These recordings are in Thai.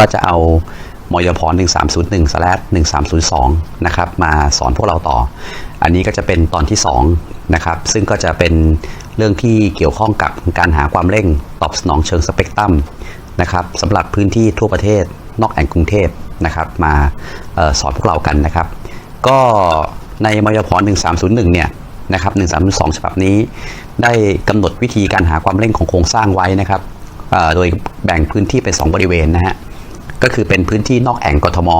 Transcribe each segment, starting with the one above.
ก็จะเอามยพ1301 1302นะครับมาสอนพวกเราต่อ อันนี้ก็จะเป็นตอนที่2นะครับซึ่งก็จะเป็นเรื่องที่เกี่ยวข้องกับการหาความเร่งตอบสนองเชิงสเปกตรัมนะครับสำหรับพื้นที่ทั่วประเทศนอกแอ่งกรุงเทพนะครับมาออสอนพวกเรากันนะครับ ก็ในมยพร1301เนี่ยนะครับ1302ฉบับนี้ ได้กำหนดวิธีการหาความเร่งของโครงสร้างไว้นะครับโดยแบ่งพื้นที่เป็น 2 บริเวณนะฮะ ก็คือเป็นพื้นที่นอกแอ่งกทม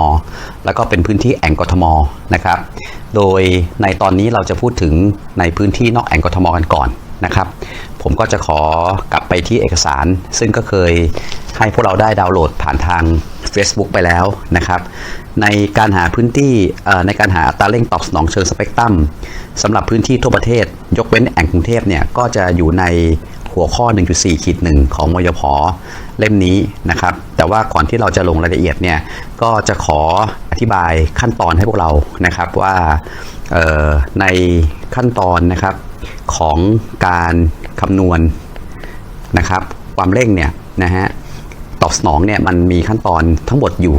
แล้วก็เป็นพื้นที่แอ่งกทมนะครับ โดยในตอนนี้เราจะพูดถึงในพื้นที่นอกแอ่งกทมกันก่อนนะครับ ผมก็จะขอกลับไปที่เอกสาร ซึ่งก็เคยให้พวกเราได้ดาวน์โหลดผ่านทาง Facebook ไปแล้วนะครับ ในการหาพื้นที่ในการหาอัตราเร่งตอบสนองเชิงสเปกตรัมสำหรับพื้นที่ทั่วประเทศ ยกเว้นแอ่งกรุงเทพเนี่ยก็จะอยู่ใน หัวข้อ 1.4ขีด1ของมยพเล่มนี้นะครับ แต่ว่าก่อนที่เราจะลงรายละเอียดเนี่ย ก็จะขออธิบายขั้นตอนให้พวกเรานะครับว่าในขั้นตอนนะครับของการคำนวณนะครับ ความเร่งเนี่ยนะฮะตอบสนองเนี่ยมันมีขั้นตอนทั้งหมดอยู่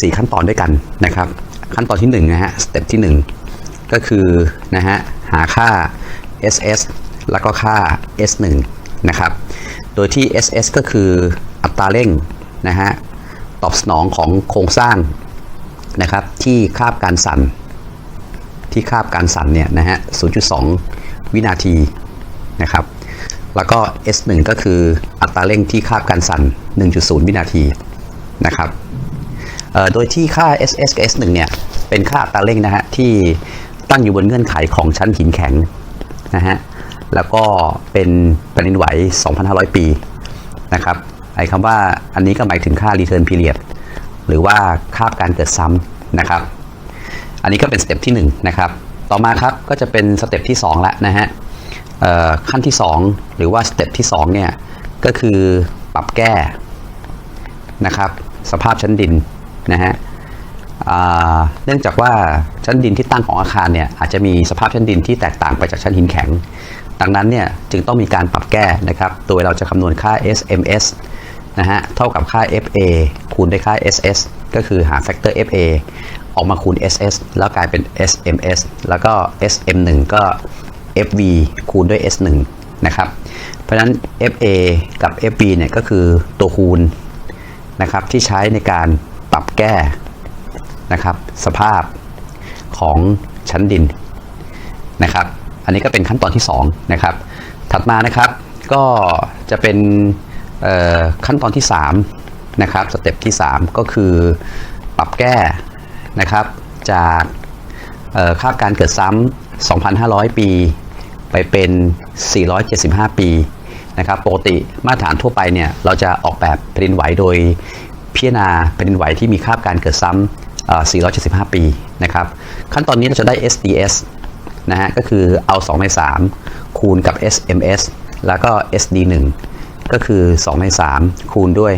สี่ขั้นตอนด้วยกันนะครับ ขั้นตอนที่1นงนะฮะสเต็ปที่ 1 ก็คือนะฮะหาค่า SS แล้วก็ค่า S1 นะครับ โดยที่ SS ก็คืออัตราเร่งนะฮะตอบสนองของโครงสร้างนะครับที่คาบการสั่น ที่คาบการสั่นเนี่ยนะฮะ 0.2 วินาทีนะครับ แล้วก็ S1 ก็คืออัตราเร่งที่คาบการสั่น 1.0 วินาทีนะครับโดยที่ค่า SS กับ S1 เนี่ย เป็นค่าอัตราเร่งนะฮะที่ตั้งอยู่บนเงื่อนไขของชั้นหินแข็งนะฮะ แล้วก็เป็นแผ่นดินไหว 2,500 ปีนะครับไอ้คำว่าอันนี้ก็หมายถึงค่า return period หรือว่าค่าการเกิดซ้ำนะครับ อันนี้ก็เป็นสเต็ปที่1นะครับ ต่อมาครับก็จะเป็นสเต็ปที่2แล้วนะฮะขั้นที่ 2 หรือว่าสเต็ปที่2เนี่ยก็คือปรับแก้นะครับ สภาพชั้นดินนะฮะเนื่องจากว่าชั้นดินที่ตั้งของอาคารเนี่ยอาจจะมีสภาพชั้นดินที่แตกต่างไปจากชั้นหินแข็ง ดังนั้นเนี่ยจึงต้องมีการปรับแก้นะครับ โดยเราจะคำนวณค่า SMS นะฮะเท่ากับค่า FA คูณด้วยค่า SS ก็คือหาแฟกเตอร์ FA ออกมาคูณ SS แล้วกลายเป็น SMS แล้วก็ SM1 ก็ FV คูณด้วย S1 นะครับ เพราะฉะนั้น FA กับ FB เนี่ยก็คือตัวคูณนะครับที่ใช้ในการปรับแก้นะครับสภาพของชั้นดินนะครับ อันนี้ก็เป็นขั้นตอนที่2นะครับ ถัดมานะครับก็จะเป็นขั้นตอนที่3นะครับสเต็ปที่ 3 ก็คือปรับแก้นะครับจากค่าการเกิดซ้ำ2,500 ปี ไปเป็น 475 ปีนะครับปกติมาตรฐานทั่วไปเนี่ยเราจะออกแบบแผ่นดินไหวโดยพิจารณาแผ่นดินไหวที่มีค่าการเกิดซ้ำ475 ปีนะครับขั้นตอนนี้เราจะได้ SDS นะฮะก็คือเอา2ใน3 คูณกับ SMS แล้วก็ SD1 ก็คือ2ใน3 คูณด้วย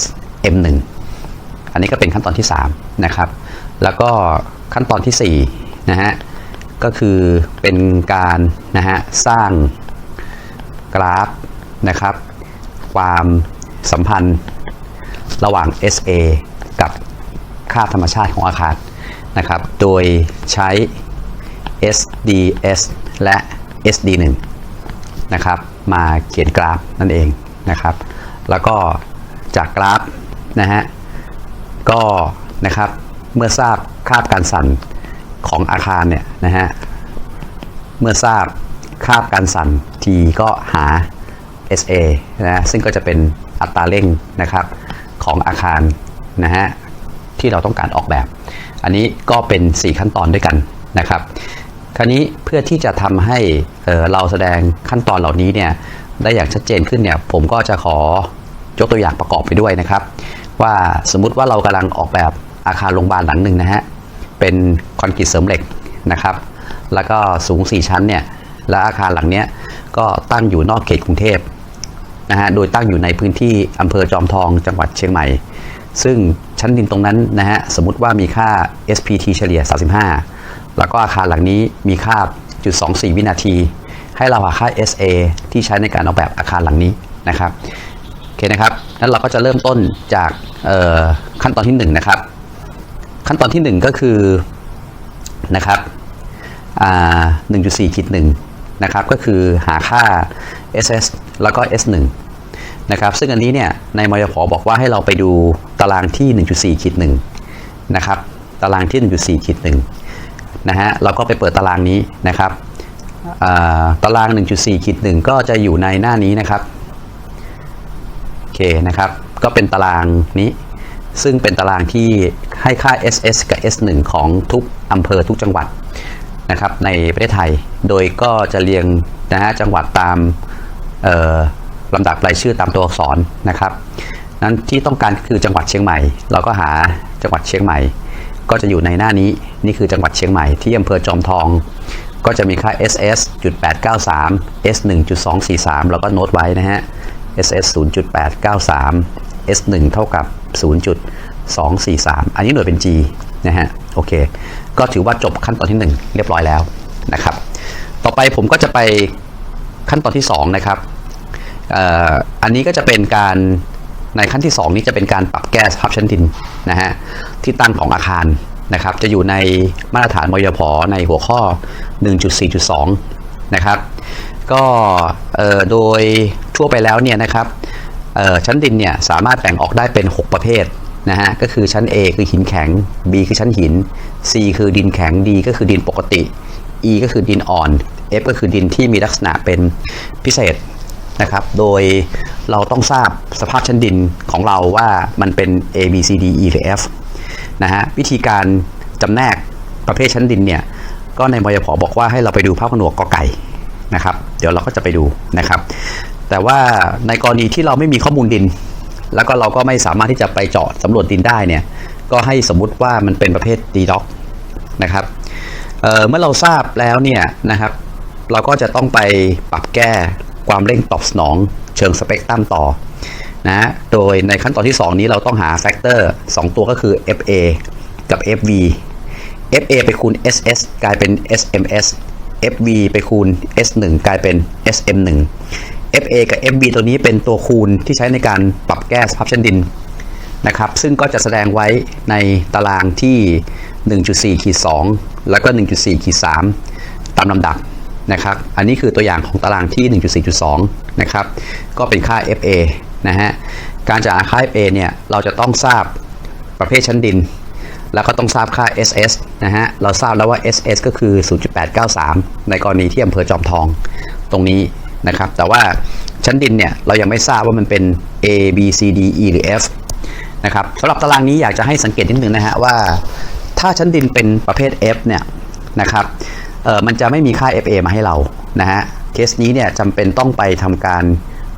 SM1 อันนี้ก็เป็นขั้นตอนที่ 3 นะครับ แล้วก็ขั้นตอนที่4นะฮะก็คือเป็นการนะฮะสร้างกราฟนะครับ ความสัมพันธ์ระหว่าง SA กับค่าธรรมชาติของอาคารนะครับ โดยใช้ SDS และ SD1 นะครับ มาเขียนกราฟนั่นเองนะครับ แล้วก็จากกราฟนะฮะก็นะครับเมื่อทราบคาบการสั่นของอาคารเนี่ยนะฮะเมื่อทราบคาบการสั่นทีก็หา SA นะซึ่งก็จะเป็นอัตราเร่งนะครับของอาคารนะฮะที่เราต้องการออกแบบ อันนี้ก็เป็น 4 ขั้นตอนด้วยกันนะครับ คราวนี้เพื่อที่จะทำให้เราแสดงขั้นตอนเหล่านี้เนี่ยได้อย่างชัดเจนขึ้นเนี่ยผมก็จะขอยกตัวอย่างประกอบไปด้วยนะครับ ว่าสมมุติว่าเรากำลังออกแบบอาคารโรงพยาบาลหลังหนึ่งนะฮะเป็นคอนกรีตเสริมเหล็กนะครับ แล้วก็สูง 4 ชั้นเนี่ยและอาคารหลังเนี้ยก็ตั้งอยู่นอกเขตกรุงเทพนะฮะโดยตั้งอยู่ในพื้นที่อำเภอจอมทองจังหวัดเชียงใหม่ ซึ่งชั้นดินตรงนั้นนะฮะสมมติว่ามีค่า SPT เฉลี่ย 35 แล้วก็อาคารหลังนี้มีค่าจุด24 วินาที ให้เราหาค่า SA ที่ใช้ในการออกแบบอาคารหลังนี้นะครับโอเคนะครับนั้นเราก็จะเริ่มต้นจากขั้นตอนที่1นะครับ ขั้นตอนที่ 1 ก็คือนะครับอ่า1.4ขีด1นะครับ ก็คือหาค่า SS แล้วก็ S1 นะครับซึ่งอันนี้เนี่ยในมยพบอกว่าให้เราไปดูตารางที่ 1.4ขีด1นะครับ ตารางที่ 1.4ขีด1 นะฮะเราก็ไปเปิดตารางนี้นะครับตาราง 1.4ขีด1ก็จะอยู่ในหน้านี้นะครับโอเคนะครับ ก็เป็นตารางนี้ ซึ่งเป็นตารางที่ให้ค่า SS กับ S1 ของทุกอำเภอทุกจังหวัดนะครับในประเทศไทย โดยก็จะเรียงนะฮะจังหวัดตามลำดับรายชื่อตามตัวอักษรนะครับนั้นที่ต้องการคือจังหวัดเชียงใหม่ เราก็หาจังหวัดเชียงใหม่ ก็จะอยู่ในหน้านี้นี่คือจังหวัดเชียงใหม่ที่อำเภอจอมทอง ก็จะมีค่า SS 893 S 1.243 แล้วก็โน้ตไว้นะฮะ SS 0.893 S 1เท่ากับ 0.243 อันนี้หน่วยเป็น G นะฮะโอเค ก็ถือว่าจบขั้นตอนที่ 1 เรียบร้อยแล้วนะครับ ต่อไปผมก็จะไปขั้นตอนที่2นะครับอออันนี้ก็จะเป็นการ ในขั้นที่ 2 นี้จะเป็นการปรับแก้สภาพชั้นดินนะฮะที่ตั้งของอาคารนะครับจะอยู่ในมาตรฐานมยพในหัวข้อ 1.4.2 นะครับก็โดยทั่วไปแล้วเนี่ยนะครับชั้นดินเนี่ยสามารถแบ่งออกได้เป็น 6 ประเภทนะฮะก็คือชั้น A คือหินแข็ง B คือชั้นหิน C คือดินแข็ง D ก็คือดินปกติ E ก็คือดินอ่อน F ก็คือดินที่มีลักษณะเป็นพิเศษ นะครับ โดยเราต้องทราบสภาพชั้นดินของเราว่ามันเป็น A B C D E หรือ F นะฮะวิธีการจำแนกประเภทชั้นดินเนี่ยก็ในมยพบอกว่าให้เราไปดูภาพผนวกกอไก่นะครับ เดี๋ยวเราก็จะไปดูนะครับ แต่ว่าในกรณีที่เราไม่มีข้อมูลดิน แล้วก็เราก็ไม่สามารถที่จะไปเจาะสำรวจดินได้เนี่ยก็ให้สมมุติว่ามันเป็นประเภทดีด็อกนะครับเเมื่อเราทราบแล้วเนี่ยนะครับ เราก็จะต้องไปปรับแก้ ความเร่งตอบสนองเชิงสเปกตรัมต่อนะโดยในขั้นตอนที่ 2 นี้เราต้องหาแฟกเตอร์2ตัวก็คือ FA กับ FV FA ไปคูณ SS กลายเป็น SMS FV ไปคูณ S1 กลายเป็น SM1 FA กับ FB ตัวนี้เป็นตัวคูณที่ใช้ในการปรับแก้สภาพชั้นดินนะครับ ซึ่งก็จะแสดงไว้ในตารางที่ 1.4ขีด2แล้วก็ 1.4ขีด3ตามลำดับ นะครับ อันนี้คือตัวอย่างของตารางที่ 1.4.2 นะครับ ก็เป็นค่า FA นะฮะ การจะหาค่า FA เนี่ย เราจะต้องทราบประเภทชั้นดิน แล้วก็ต้องทราบค่า SS นะฮะ เราทราบแล้วว่า SS ก็คือ 0.893 ในกรณีที่อำเภอจอมทองตรงนี้นะครับ แต่ว่าชั้นดินเนี่ย เรายังไม่ทราบว่ามันเป็น A B C D E หรือ F นะครับสำหรับตารางนี้อยากจะให้สังเกตนิดนึงนะฮะว่า ถ้าชั้นดินเป็นประเภท F เนี่ยนะครับ เออมันจะไม่มีค่า FA มาให้เรานะฮะเคสนี้เนี่ยจำเป็นต้องไปทำการ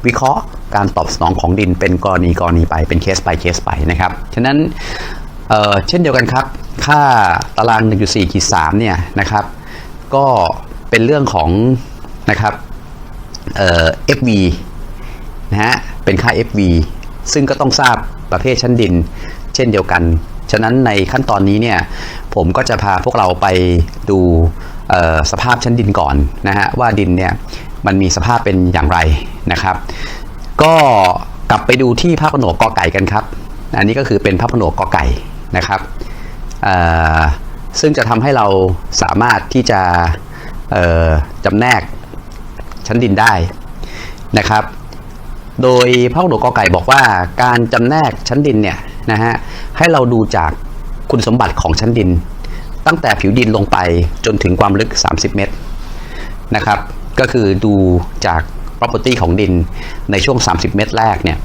วิเคราะห์การตอบสนองของดินเป็นกรณีกรณีไปเป็นเคส by เคสไปนะครับ ฉะนั้นเเช่นเดียวกันครับ ค่าตาราง 1.4ขีด3เนี่ยนะครับ ก็เป็นเรื่องของนะครับเอ่อ FV นะฮะ เป็นค่า FV ซึ่งก็ต้องทราบประเภทชั้นดิน เช่นเดียวกัน ฉะนั้นในขั้นตอนนี้เนี่ย ผมก็จะพาพวกเราไปดู สภาพชั้นดินก่อนนะฮะว่าดินเนี่ยมันมีสภาพเป็นอย่างไรนะครับ ก็กลับไปดูที่ภาพผนวกกอไก่กันครับ อันนี้ก็คือเป็นภาพผนวกกอไก่นะครับซึ่งจะทำให้เราสามารถที่จะจำแนกชั้นดินได้นะครับ โดยพระหลวงกอไก่บอกว่าการจำแนกชั้นดินเนี่ยนะฮะให้เราดูจากคุณสมบัติของชั้นดิน ตั้งแต่ผิวดินลงไปจนถึงความลึก 30 เมตรนะครับ ก็คือดูจาก property ของดินในช่วง 30 เมตรแรกเนี่ย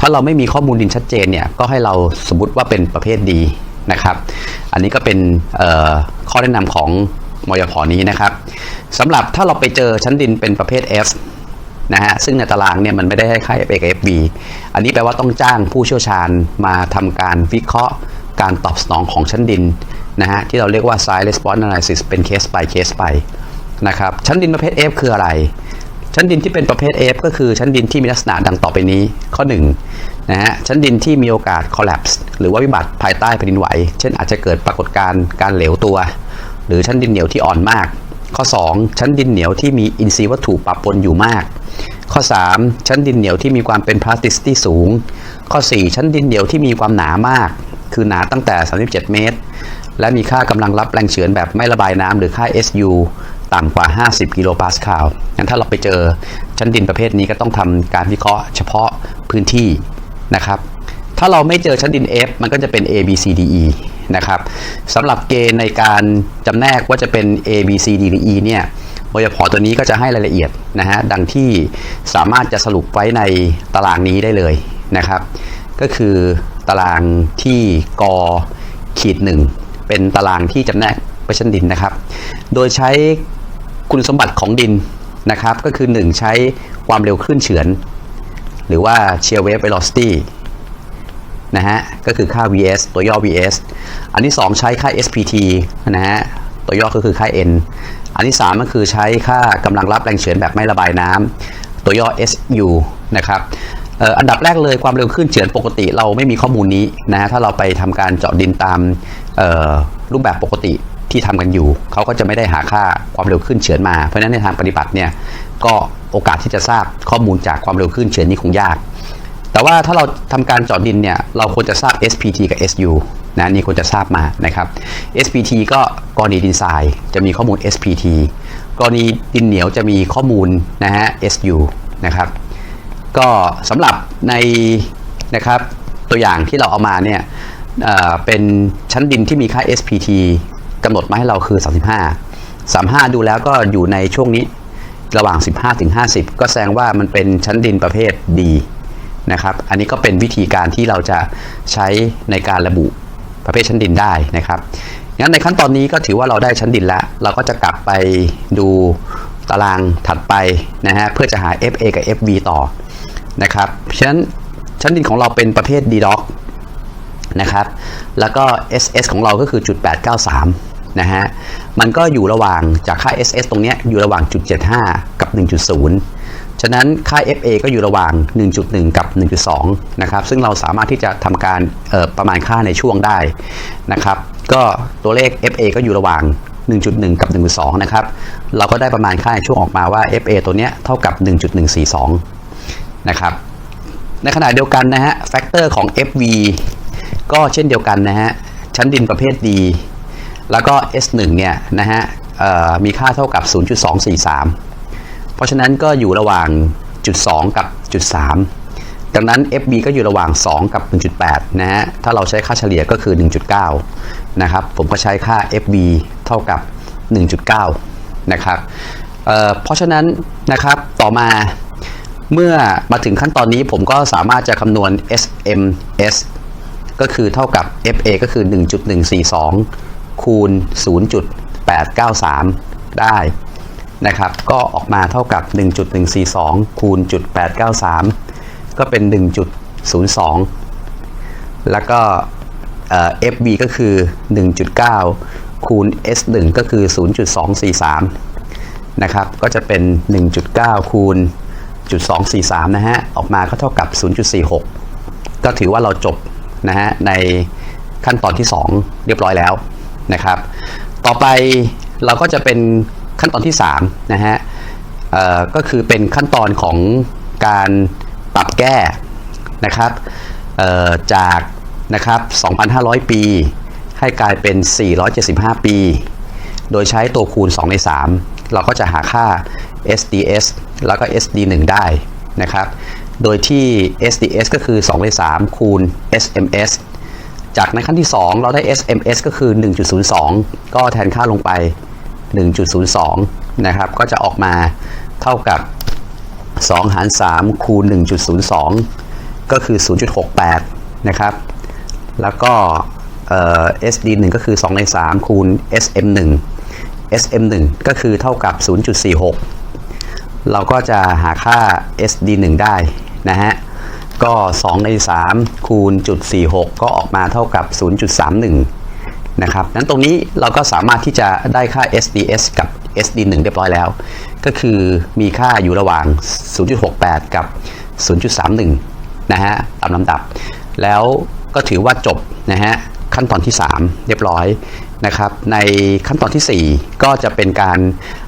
ถ้าเราไม่มีข้อมูลดินชัดเจนเนี่ยก็ให้เราสมมติว่าเป็นประเภทดีนะครับ อันนี้ก็เป็นข้อแนะนำของมยพนี้นะครับสำหรับถ้าเราไปเจอชั้นดินเป็นประเภท F นะฮะซึ่งในตารางเนี่ยมันไม่ได้ให้ค่า FA กับ FB อันนี้แปลว่าต้องจ้างผู้เชี่ยวชาญมาทำการวิเคราะห์การตอบสนองของชั้นดิน นะฮะที่เราเรียกว่า side response analysis เป็น case by case ไปนะครับชั้นดินประเภท F คืออะไร ชั้นดินที่เป็นประเภท F ก็คือชั้นดินที่มีลักษณะดังต่อไปนี้ข้อ1นะฮะชั้นดินที่มีโอกาส collapse หรือว่าวิบัติภายใต้แผ่นดินไหว เช่นอาจจะเกิดปรากฏการณ์การเหลวตัว หรือชั้นดินเหนียวที่อ่อนมาก ข้อ 2 ชั้นดินเหนียวที่มีอินทรีย์วัตถุปะปนอยู่มาก ข้อ 3 ชั้นดินเหนียวที่มีความเป็นพลาสติซิตี้สูง ข้อ 4 ชั้นดินเหนียวที่มีความหนามาก คือหนาตั้งแต่ 37 เมตร และมีค่ากำลังรับแรงเฉือนแบบไม่ระบายน้ำหรือค่า SU ต่ำกว่า 50 กิโลปาสคาลงั้นถ้าเราไปเจอชั้นดินประเภทนี้ก็ต้องทำการวิเคราะห์เฉพาะพื้นที่นะครับ ถ้าเราไม่เจอชั้นดิน F มันก็จะเป็น A B C D E นะครับสำหรับเกณฑ์ในการจำแนกว่าจะเป็น A B C D หรือ E เนี่ยบยพตัวนี้ก็จะให้รายละเอียดนะฮะ ดังที่สามารถจะสรุปไว้ในตารางนี้ได้เลยนะครับ ก็คือตารางที่กขีดหนึ่ง เป็นตารางที่จำแนกไปชั้นดินนะครับ โดยใช้คุณสมบัติของดินนะครับ ก็คือ 1 ใช้ความเร็วคลื่นเฉือน หรือว่า shear wave velocity นะฮะ ก็คือค่า vs ตัวย่อ vs อันที่ 2 ใช้ค่า spt นะฮะ ตัวย่อก็คือค่า n อันที่ 3 ก็คือใช้ค่ากำลังรับแรงเฉือนแบบไม่ระบายน้ำตัวย่อ su นะครับอันดับแรกเลยความเร็วคลื่นเฉือนปกติเราไม่มีข้อมูลนี้นะฮะถ้าเราไปทำการเจาะดินตาม รูปแบบปกติที่ทำกันอยู่ เขาก็จะไม่ได้หาค่าความเร็วคลื่นเฉือนมา เพราะฉะนั้นในทางปฏิบัติเนี่ยก็โอกาสที่จะทราบข้อมูลจากความเร็วคลื่นเฉือนนี้คงยาก แต่ว่าถ้าเราทำการเจาะดินเนี่ยเราควรจะทราบ SPT กับ SU นะนี่ควรจะทราบมานะครับ SPT ก็กรณีดินทรายจะมีข้อมูล SPT กรณีดินเหนียวจะมีข้อมูลนะฮะ SU นะครับ ก็สำหรับในนะครับตัวอย่างที่เราเอามาเนี่ย เป็นชั้นดินที่มีค่า SPT กำหนดมาให้เราคือ 35 35 ดูแล้วก็อยู่ในช่วงนี้ระหว่าง 15ถึง50 ก็แสดงว่ามันเป็นชั้นดินประเภทดีนะครับ อันนี้ก็เป็นวิธีการที่เราจะใช้ในการระบุประเภทชั้นดินได้นะครับ งั้นในขั้นตอนนี้ก็ถือว่าเราได้ชั้นดินแล้ว เราก็จะกลับไปดูตารางถัดไปนะฮะ เพื่อจะหา FA กับ FB ต่อนะครับ ฉะนั้นชั้นดินของเราเป็นประเภท D doc นะครับ แล้วก็ SS ของเราก็คือจุด893 นะฮะ มันก็อยู่ระหว่างจากค่า SS ตรงนี้อยู่ระหว่างจุด75 กับ 1.0 ฉะนั้นค่า FA ก็อยู่ระหว่าง 1.1 กับ 1.2 นะครับ ซึ่งเราสามารถที่จะทำการประมาณค่าในช่วงได้นะครับ ก็ตัวเลข FA ก็อยู่ระหว่าง 1.1 กับ 1.2 นะครับ เราก็ได้ประมาณค่าในช่วงออกมาว่า FA ตัวเนี้ยเท่ากับ 1.142 นะครับ ในขณะเดียวกันนะฮะ แฟกเตอร์ของ FV ก็เช่นเดียวกันนะฮะชั้นดินประเภทดี แล้วก็ S1 เนี่ยนะฮะมีค่าเท่ากับ 0.243 เพราะฉะนั้นก็อยู่ระหว่างจุด2กับจุด3ดังนั้น FB ก็อยู่ระหว่าง 2 กับ 1.8 นะฮะ ถ้าเราใช้ค่าเฉลี่ยก็คือ 1.9 นะครับ ผมก็ใช้ค่า FB เท่ากับ 1.9 นะครับเเพราะฉะนั้นนะครับต่อมาเมื่อมาถึงขั้นตอนนี้ผมก็สามารถจะคำนวณ SMS ก็คือเท่ากับ FA ก็คือ 1.142 คูณ 0.893 ได้นะครับ ก็ออกมาเท่ากับ 1.142 คูณ 893 ก็เป็น 1.02 แล้วก็ FB ก็คือ 1.9 คูณ S1 ก็คือ 0.243 นะครับ ก็จะเป็น 1.9 คูณจุด243 นะฮะ ออกมาก็เท่ากับ 0.46 ก็ถือว่าเราจบ นะฮะในขั้นตอนที่ 2 เรียบร้อยแล้วนะครับ ต่อไปเราก็จะเป็นขั้นตอนที่3นะฮะก็คือเป็นขั้นตอนของการปรับแก้นะครับจากนะครับ 2,500 ปี ให้กลายเป็น 475 ปี โดยใช้ตัวคูณ 2 ใน 3 เราก็จะหาค่า SDS แล้วก็ SD1 ได้นะครับ โดยที่ SDS ก็คือ2ใน3คูณ SMS จากในขั้นที่ 2 เราได้ SMS ก็คือ 1.02 ก็แทนค่าลงไป 1.02 นะครับ ก็จะออกมาเท่ากับ 2 หาร 3 คูณ 1.02 ก็คือ 0.68 นะครับ แล้วก็ SD1 ก็คือ 2 ใน 3 คูณ SM1 SM1 ก็คือเท่ากับ 0.46 เราก็จะหาค่า SD1 ได้ นะฮะก็2ใน3คูณจุด46 ก็ออกมาเท่ากับ 0.31 นะครับนั้นตรงนี้เราก็สามารถที่จะได้ค่า SDS กับ SD1 เรียบร้อยแล้ว ก็คือมีค่าอยู่ระหว่าง 0.68 กับ 0.31 นะฮะตามลำดับ แล้วก็ถือว่าจบนะฮะขั้นตอนที่ 3 เรียบร้อย นะครับในขั้นตอนทีสี่ 4 ก็จะเป็นการ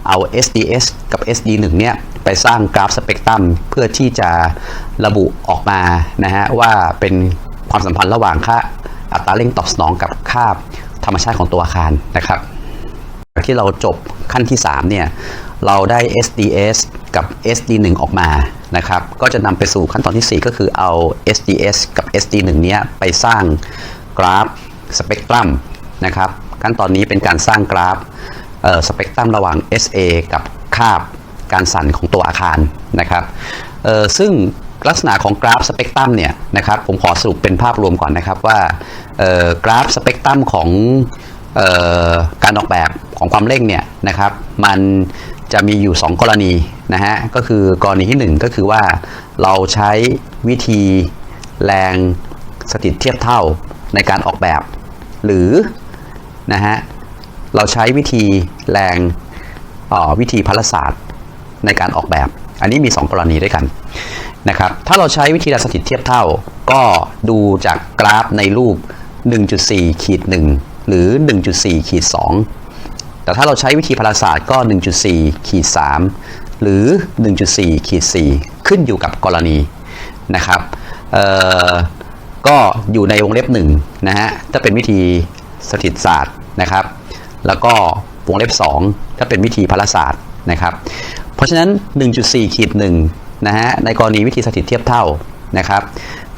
เอา SDS กับ SD1 เนี่ยไปสร้างกราฟสเปกตรัมเพื่อที่จะระบุออกมานะฮะว่าเป็นความสัมพันธ์ระหว่างค่าอัตราเร่งตอบสนองกับค่าธรรมชาติของตัวอาคารนะครับ ที่เราจบขั้นที่ 3 เนี่ย เราได้ SDS กับ SD1 ออกมานะครับ ก็จะนำไปสู่ขั้นตอนที่ 4 ก็คือเอา SDS กับ SD1 เนี้ยไปสร้างกราฟสเปกตรัมนะครับ ขั้นตอนนี้เป็นการสร้างกราฟสเปกตรัมระหว่าง SA กับคาบการสั่นของตัวอาคารนะครับซึ่งลักษณะของกราฟสเปกตรัมเนี่ยนะครับผมขอสรุปเป็นภาพรวมก่อนนะครับว่ากราฟสเปกตรัมของการออกแบบของความเร่งเนี่ยนะครับมันจะมีอยู่ 2 กรณีนะฮะก็คือกรณีที่ 1 ก็คือว่าเราใช้วิธีแรงสถิตเทียบเท่าในการออกแบบ หรือ นะฮะเราใช้วิธีแรงวิธีพลศาสตร์ในการออกแบบ อันนี้มี 2 กรณีด้วยกันนะครับถ้าเราใช้วิธีแรงสถิตเทียบเท่า ก็ดูจากกราฟในรูป 1.4ขีด1หรือ 1.4ขีด2แต่ถ้าเราใช้วิธีพลศาสตร์ก็ 1.4ขีด3หรือ 1.4ขีด4ขึ้นอยู่กับกรณีนะครับก็อยู่ในวงเล็บ1นะฮะถ้าเป็นวิธี สถิตศาสตร์นะครับ แล้วก็วงเล็บ 2 ถ้าเป็นวิธีพลศาสตร์นะครับ เพราะฉะนั้น 1.4ขีด1นะฮะในกรณีวิธีสถิตเทียบเท่านะครับ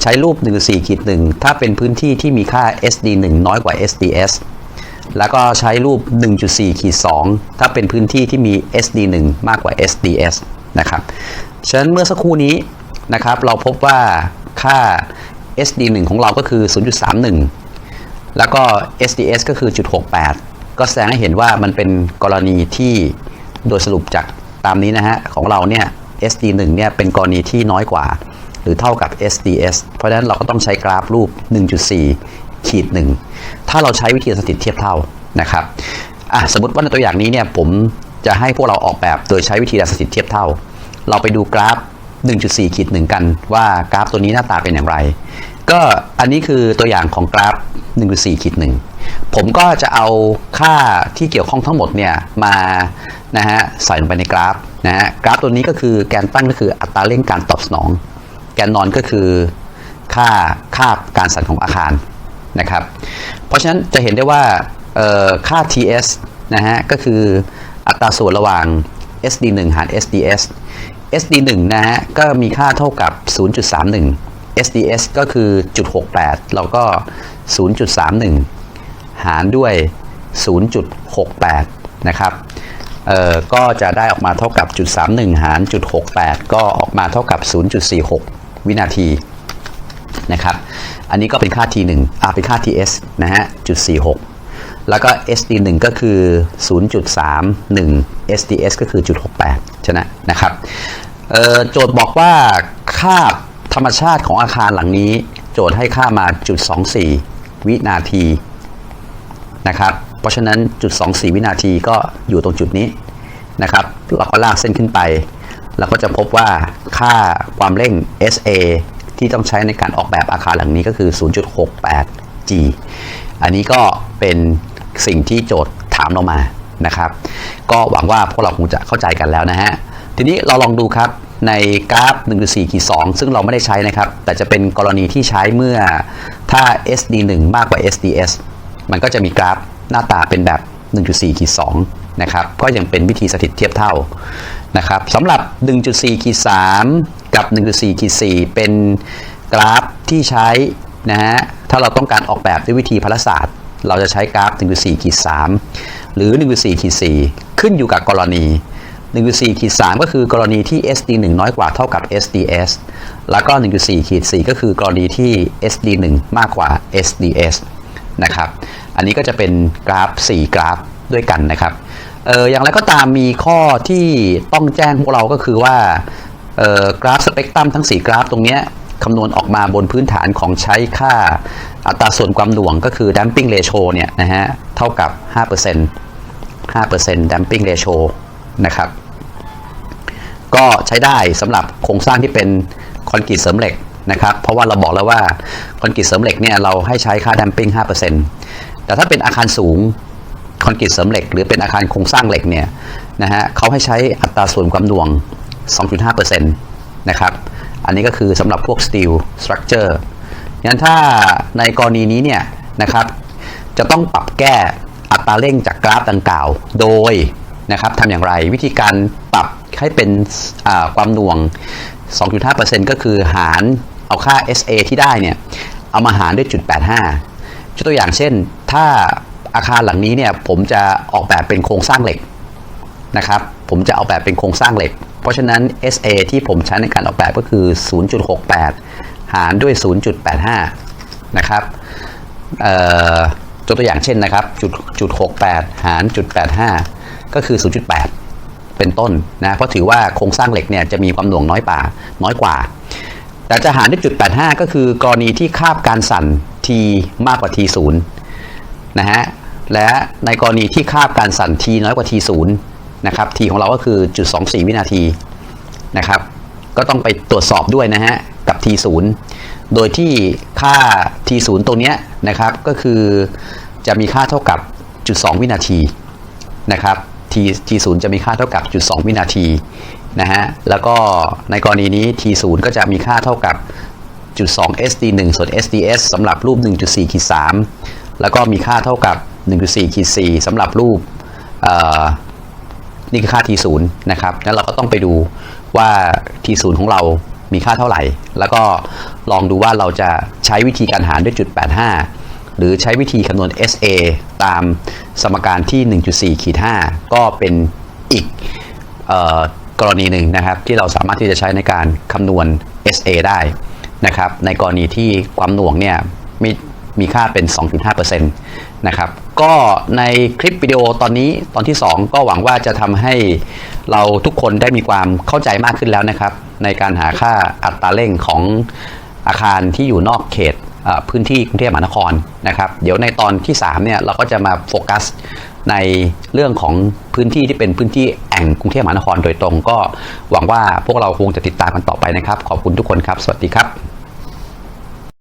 ใช้รูป 1.4ขีด1ถ้าเป็นพื้นที่ที่มีค่า SD1 น้อยกว่า SDS แล้วก็ใช้รูป 1.4ขีด2ถ้าเป็นพื้นที่ที่มี SD1 มากกว่า SDS นะครับฉะนั้นเมื่อสักครู่นี้นะครับเราพบว่าค่า SD1 ของเราก็คือ 0.31 แล้วก็ SDS ก็คือ0.68 ก็แสดงให้เห็นว่ามันเป็นกรณีที่โดยสรุปจากตามนี้นะฮะ ของเราเนี่ย SD1 เนี่ยเป็นกรณีที่น้อยกว่า หรือเท่ากับ SDS เพราะฉะนั้นเราก็ต้องใช้กราฟรูป 1.4 ขีด 1 ถ้าเราใช้วิธีสถิตเทียบเท่านะครับอะสมมติว่าในตัวอย่างนี้เนี่ยผมจะให้พวกเราออกแบบโดยใช้วิธีสถิตเทียบเท่า เราไปดูกราฟ 1.4ขีด1กันว่ากราฟตัวนี้หน้าตาเป็นอย่างไร ก็อันนี้คือตัวอย่างของกราฟ 1.4ขีด1ผมก็จะเอาค่าที่เกี่ยวข้องทั้งหมดเนี่ยมานะฮะใส่ลงไปในกราฟนะฮะกราฟตัวนี้ก็คือแกนตั้งก็คืออัตราเร่งการตอบสนอง แกนนอนก็คือค่าค่าการสั่นของอาคารนะครับ เพราะฉะนั้นจะเห็นได้ว่าค่า TS นะฮะก็คืออัตราส่วนระหว่าง SD1 หาร SDS SD1 นะฮะก็มีค่าเท่ากับ 0.31 SDS ก็คือจุด68 แล้วก็ 0.31 หารด้วย 0.68 นะครับเอ่อก็จะได้ออกมาเท่ากับจุด31 หารจุด68 ก็ออกมาเท่ากับ 0.46 วินาทีนะครับ อันนี้ก็เป็นค่า T1 อ่าเป็นค่า TS นะฮะจุด46 แล้วก็ SD1 ก็คือ 0.31 SDS ก็คือจุด68ชนะนะครับโจทย์บอกว่าค่า ธรรมชาติของอาคารหลังนี้ โจทย์ให้ค่ามาจุด24 วินาทีนะครับ เพราะฉะนั้นจุด24 วินาทีก็อยู่ตรงจุดนี้นะครับ เราก็ลากเส้นขึ้นไป เราก็จะพบว่าค่าความเร่ง SA ที่ต้องใช้ในการออกแบบอาคารหลังนี้ก็คือ 0.68 G อันนี้ก็เป็นสิ่งที่โจทย์ถามเรามานะครับ ก็หวังว่าพวกเราคงจะเข้าใจกันแล้วนะฮะ ทีนี้เราลองดูครับ ในกราฟ1.4ขีด2ซึ่งเราไม่ได้ใช้นะครับ แต่จะเป็นกรณีที่ใช้เมื่อถ้า SD1 มากกว่า SDS มันก็จะมีกราฟหน้าตาเป็นแบบ 1.4ขีด2นะครับก็ยังเป็นวิธีสถิตเทียบเท่านะครับสำหรับ 1.4ขีด3กับ 1.4ขีด4เป็นกราฟที่ใช้นะฮะถ้าเราต้องการออกแบบด้วยวิธีพลศาสตร์ เราจะใช้กราฟ 1.4ขีด3หรือ 1.4ขีด4ขึ้นอยู่กับกรณี 1.4ขีด3ก็คือกรณีที่ SD1 น้อยกว่าเท่ากับ SDS แล้วก็1.4ขีด4ก็คือกรณีที่ SD1 มากกว่า SDS นะครับ อันนี้ก็จะเป็นกราฟ 4 กราฟด้วยกันนะครับ เอออย่างไรก็ตามมีข้อที่ต้องแจ้งพวกเราก็คือว่า เออกราฟสเปกตรัมทั้ง 4 กราฟตรงนี้คำนวณออกมาบนพื้นฐานของใช้ค่าอัตราส่วนความหน่วงก็คือ damping ratio เนี่ยนะฮะ เท่ากับ 5% 5% damping ratio นะครับ ก็ใช้ได้สำหรับโครงสร้างที่เป็นคอนกรีตเสริมเหล็กนะครับเพราะว่าเราบอกแล้วว่าคอนกรีตเสริมเหล็กเนี่ยเราให้ใช้ค่าดัมปิ้ง5%แต่ถ้าเป็นอาคารสูงคอนกรีตเสริมเหล็ก หรือเป็นอาคารโครงสร้างเหล็กเนี่ยนะฮะเขาให้ใช้อัตราส่วนความหน่วง 2.5%นะครับอันนี้ก็คือสำหรับพวก steel structure งั้นถ้าในกรณีนี้เนี่ยนะครับจะต้องปรับแก้อัตราเร่งจากกราฟดังกล่าว โดยนะครับทำอย่างไรวิธีการปรับ ให้เป็นความหน่วง 2.5%ก็คือหารเอาค่า SA ที่ได้เนี่ย เอามาหารด้วยจุด85ยกตัวอย่างเช่น ถ้าอาคารหลังนี้เนี่ยผมจะออกแบบเป็นโครงสร้างเหล็กนะครับ ผมจะออกแบบเป็นโครงสร้างเหล็ก เพราะฉะนั้น SA ที่ผมใช้ในการออกแบบก็คือ 0.68 หารด้วย 0.85 นะครับเอ่อยกตัวอย่างเช่นนะครับจุดจุด68หารจุด85ก็คือ0.8 เป็นต้นนะเพราะถือว่าโครงสร้างเหล็กเนี่ยจะมีความหน่วงน้อยป่าน้อยกว่า แต่จะหารด้วยจุด85 ก็คือกรณีที่คาบการสั่น t มากกว่า t 0นะฮะและในกรณีที่คาบการสั่น t น้อยกว่า t 0นะครับ t ของเราก็คือจุด24 วินาทีนะครับ ก็ต้องไปตรวจสอบด้วยนะฮะกับ t 0โดยที่ค่า t 0ตรงเนี้ยนะครับก็คือจะมีค่าเท่ากับจุด2วินาทีนะครับ t t 0จะมีค่าเท่ากับจุด2วินาทีนะฮะแล้วก็ในกรณีนี้ t 0ก็จะมีค่าเท่ากับจุด2 sd 1ส่วน sds สำหรับรูป 1.4ขีด3แล้วก็มีค่าเท่ากับ 1.4ขีด4สำหรับรูปอ่อนี่คือค่า t 0นะครับแล้วเราก็ต้องไปดูว่า t 0ของเรามีค่าเท่าไหร่ แล้วก็ลองดูว่าเราจะใช้วิธีการหารด้วยจุด85 หรือใช้วิธีคำนวณ SA ตาม สมการที่ 1.4ขีด5ก็เป็นอีกออกรณีหนึ่งนะครับ ที่เราสามารถที่จะใช้ในการคำนวณ SA ได้นะครับ ในกรณีที่ความหน่วงเนี่ยมีมีค่าเป็น 2.5%นะครับ ก็ในคลิปวิดีโอตอนนี้ตอนที่ 2 ก็หวังว่าจะทำให้เราทุกคนได้มีความเข้าใจมากขึ้นแล้วนะครับ ในการหาค่าอัตราเร่งของอาคารที่อยู่นอกเขต พื้นที่กรุงเทพมหานครนะครับ เดี๋ยวในตอนที่3เนี่ยเราก็จะมาโฟกัสในเรื่องของพื้นที่ที่เป็นพื้นที่แอ่งกรุงเทพมหานครโดยตรงก็หวังว่าพวกเราคงจะติดตามกันต่อไปนะครับ ขอบคุณทุกคนครับ สวัสดีครับ